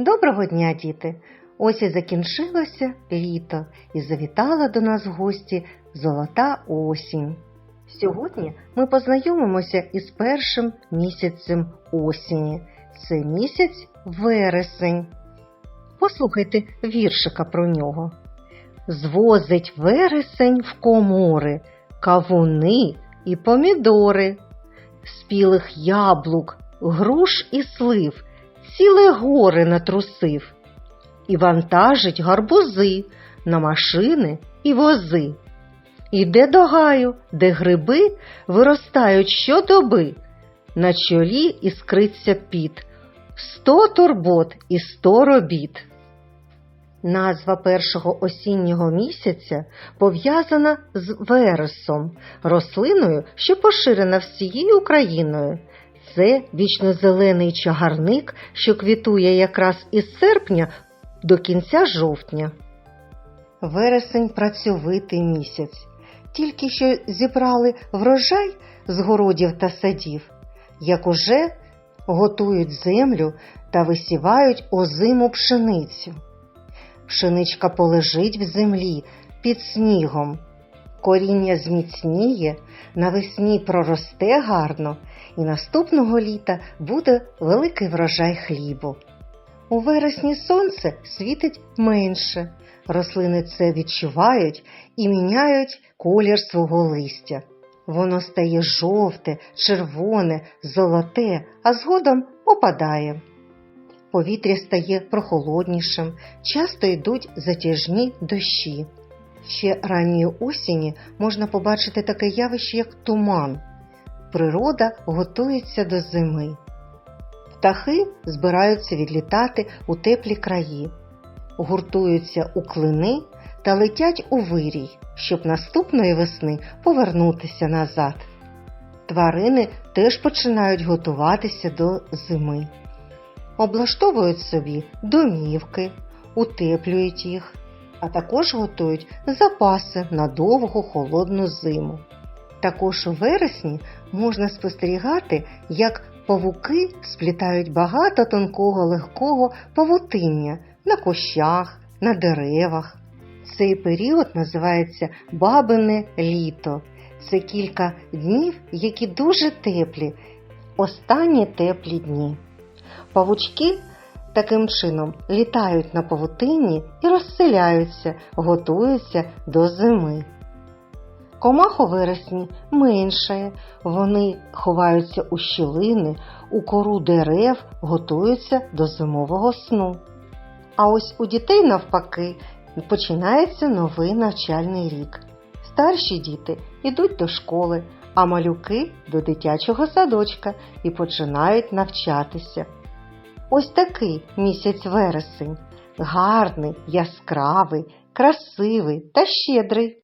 Доброго дня, діти! Ось і закінчилося літо і завітала до нас в гості золота осінь. Сьогодні ми познайомимося із першим місяцем осені. Це місяць вересень. Послухайте віршика про нього. Звозить вересень в комори, кавуни і помідори, спілих яблук, груш і слив, ціле гори натрусив, і вантажить гарбузи на машини і вози. Іде до гаю, де гриби виростають щодоби, на чолі іскриться піт, сто турбот і сто робіт. Назва першого осіннього місяця пов'язана з вересом, рослиною, що поширена всією Україною. Це вічнозелений чагарник, що квітує якраз із серпня до кінця жовтня. Вересень працьовитий місяць. Тільки що зібрали врожай з городів та садів, як уже готують землю та висівають озиму пшеницю. Пшеничка полежить в землі під снігом. Коріння зміцніє, навесні проросте гарно, і наступного літа буде великий врожай хлібу. У вересні сонце світить менше, рослини це відчувають і міняють колір свого листя. Воно стає жовте, червоне, золоте, а згодом опадає. Повітря стає прохолоднішим, часто йдуть затяжні дощі. Ще ранньої осені можна побачити таке явище, як туман. Природа готується до зими. Птахи збираються відлітати у теплі краї, гуртуються у клини та летять у вирій, щоб наступної весни повернутися назад. Тварини теж починають готуватися до зими облаштовують собі домівки, утеплюють їх, а також готують запаси на довгу холодну зиму. Також у вересні можна спостерігати, як павуки сплітають багато тонкого легкого павутиння на кущах, на деревах. Цей період називається бабине літо. Це кілька днів, які дуже теплі, останні теплі дні. Павучки таким чином літають на павутинні і розселяються, готуються до зими. Комах у вересні меншає, вони ховаються у щілини, у кору дерев, готуються до зимового сну. А ось у дітей, навпаки, починається новий навчальний рік. Старші діти йдуть до школи, а малюки до дитячого садочка і починають навчатися. Ось такий місяць вересень, гарний, яскравий, красивий та щедрий.